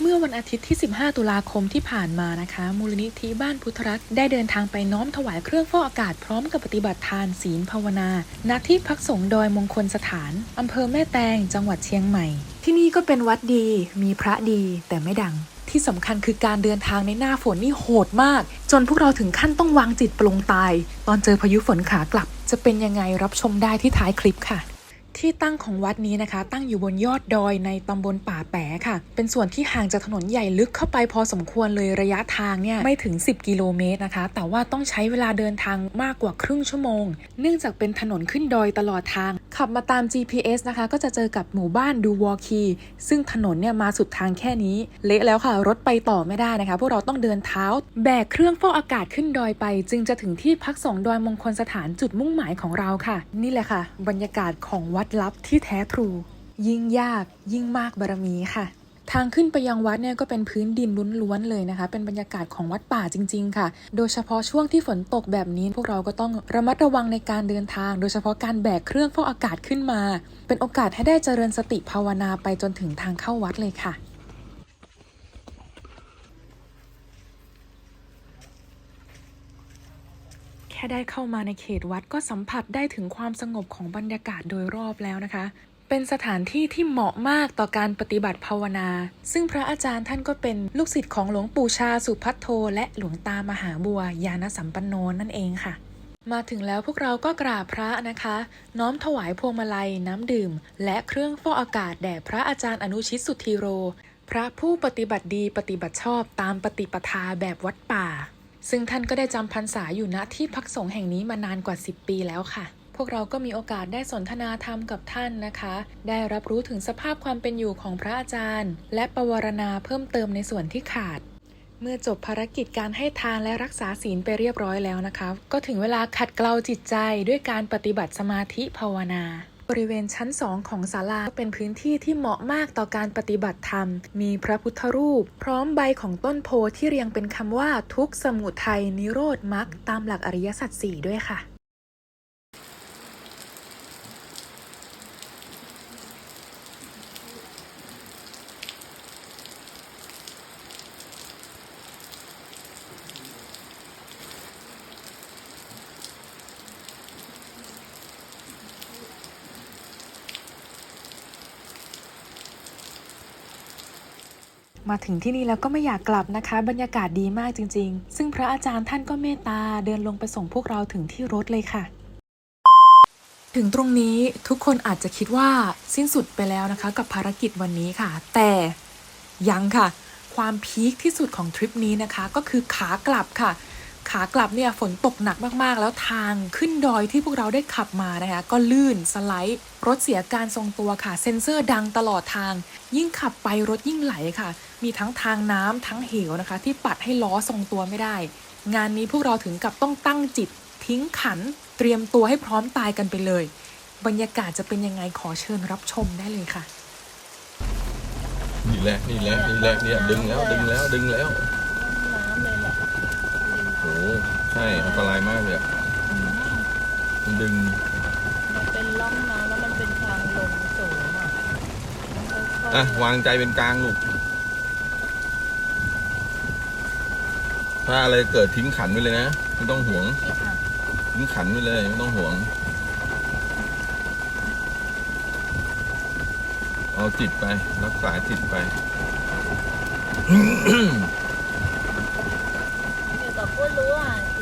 เมื่อวันอาทิตย์ที่ 15 ตุลาคมที่ผ่านมานะคะ มูลนิธิบ้านพุทธรักษ์ได้เดินทางไปน้อมถวายเครื่องฟอกอากาศพร้อมกับปฏิบัติทานศีลภาวนา ณ ที่พักสงฆ์ดอยมงคลสถาน อำเภอแม่แตง จังหวัดเชียงใหม่ ที่นี่ก็เป็นวัดดี มีพระดีแต่ไม่ดัง ที่สำคัญคือการเดินทางในหน้าฝนนี่โหดมาก จนพวกเราถึงขั้นต้องวางจิตปลงตาย ตอนเจอพายุฝนขากลับ จะเป็นยังไงรับชมได้ที่ท้ายคลิปค่ะ ที่ตั้งของวัดนี้นะคะ ตั้งอยู่บนยอดดอยในตำบลป่าแปะค่ะ เป็นส่วนที่ห่างจากถนนใหญ่ลึกเข้าไปพอสมควรเลยระยะทางเนี่ยไม่ถึง 10 กิโลเมตรนะคะ แต่ว่าต้องใช้เวลาเดินทางมากกว่าครึ่งชั่วโมง เนื่องจากเป็นถนนขึ้นดอยตลอดทาง ขับมาตาม GPS นะคะ ก็จะเจอกับหมู่บ้านดูวอคี ซึ่งถนนเนี่ยมาสุดทางแค่นี้ เละแล้วค่ะ รถไปต่อไม่ได้นะคะ พวกเราต้องเดินเท้า แบกเครื่องฟอกอากาศขึ้นดอยไป จึงจะถึงที่พักสองดอยมงคลสถานจุดมุ่งหมายของเราค่ะ นี่แหละค่ะ บรรยากาศของวัดลับที่แท้ทรู ยิ่งยากยิ่งมากบารมีค่ะ ทางขึ้นไปยังวัดเนี่ยก็เป็นพื้นดินล้วนๆเลยนะคะ เป็นบรรยากาศของวัดป่าจริง ๆ ค่ะ โดยเฉพาะช่วงที่ฝนตกแบบนี้ พวกเราก็ต้องระมัดระวังในการเดินทาง โดยเฉพาะการแบกเครื่องฟอกอากาศขึ้นมา เป็นโอกาสให้ได้เจริญสติภาวนาไปจนถึงทางเข้าวัดเลยค่ะแค่ได้เข้ามาในเขตวัดก็สัมผัสได้ถึงความสงบของบรรยากาศโดยรอบแล้วนะคะ เป็นสถานที่ที่เหมาะมากต่อการปฏิบัติภาวนา ซึ่งพระอาจารย์ท่านก็เป็นลูกศิษย์ของหลวงปู่ชาสุพัทโท และหลวงตามหาบัวยานสัมปันโนนั่นเองค่ะ มาถึงแล้วพวกเราก็กราบพระนะคะ น้อมถวายพวงมาลัย น้ำดื่ม และเครื่องฟอกอากาศแด่พระอาจารย์อนุชิตสุธีโร พระผู้ปฏิบัติดีปฏิบัติชอบตามปฏิปทาแบบวัดป่า ซึ่งท่านก็ได้จำพรรษาอยู่ณที่พักสงฆ์แห่งนี้มานานกว่า 10 ปีแล้วค่ะ พวกเราก็มีโอกาสได้สนทนาธรรมกับท่านนะคะ ได้รับรู้ถึงสภาพความเป็นอยู่ของพระอาจารย์ และประวารณาเพิ่มเติมในส่วนที่ขาด เมื่อจบภารกิจการให้ทานและรักษาศีลไปเรียบร้อยแล้วนะคะ ก็ถึงเวลาขัดเกลาจิตใจด้วยการปฏิบัติสมาธิภาวนาบริเวณชั้นสองของศาลาเป็นพื้นที่ที่เหมาะมากต่อการปฏิบัติธรรม มีพระพุทธรูป พร้อมใบของต้นโพธิ์ที่เรียงเป็นคำว่าทุกสมุทัยนิโรธมรรคตามหลักอริยสัจสี่ด้วยค่ะ มาถึงที่นี่แล้วก็ไม่อยากกลับนะคะ บรรยากาศดีมากจริง ๆ ซึ่งพระอาจารย์ท่านก็เมตตาเดินลงไปส่งพวกเราถึงที่รถเลยค่ะ ถึงตรงนี้ทุกคนอาจจะคิดว่าสิ้นสุดไปแล้วนะคะ กับภารกิจวันนี้ค่ะ แต่ยังค่ะ ความพีคที่สุดของทริปนี้นะคะ ก็คือขากลับค่ะ ขากลับเนี่ยฝนตกหนักมากๆ แล้วทางขึ้นดอยที่พวกเราได้ขับมานะคะก็ลื่นสไลด์รถเสียการทรงตัวค่ะ เซ็นเซอร์ดังตลอดทาง ยิ่งขับไปรถยิ่งไหลค่ะ มีทั้งทางน้ำทั้งเหวนะคะ ที่ปัดให้ล้อทรงตัวไม่ได้ งานนี้พวกเราถึงกับต้องตั้งจิต ทิ้งขัน เตรียมตัวให้พร้อมตายกันไปเลย บรรยากาศจะเป็นยังไงขอเชิญรับชมได้เลยค่ะ นี่แหละนี่แหละนี่แหละเนี่ยดึงแล้วดึงแล้วดึงแล้ว โอ้ใช่อันตรายมากเลยอะมันดึงมันเป็นร่องน้ำแล้วมันเป็นทางลงสูงอะมันค่อยๆอะวางใจเป็นกลางลูกถ้าอะไรเกิดทิ้งขันไว้เลยนะไม่ต้องห่วงอะทิ้งขันไว้เลยไม่ต้องห่วง เอาจิตไป รักษาจิตไป เ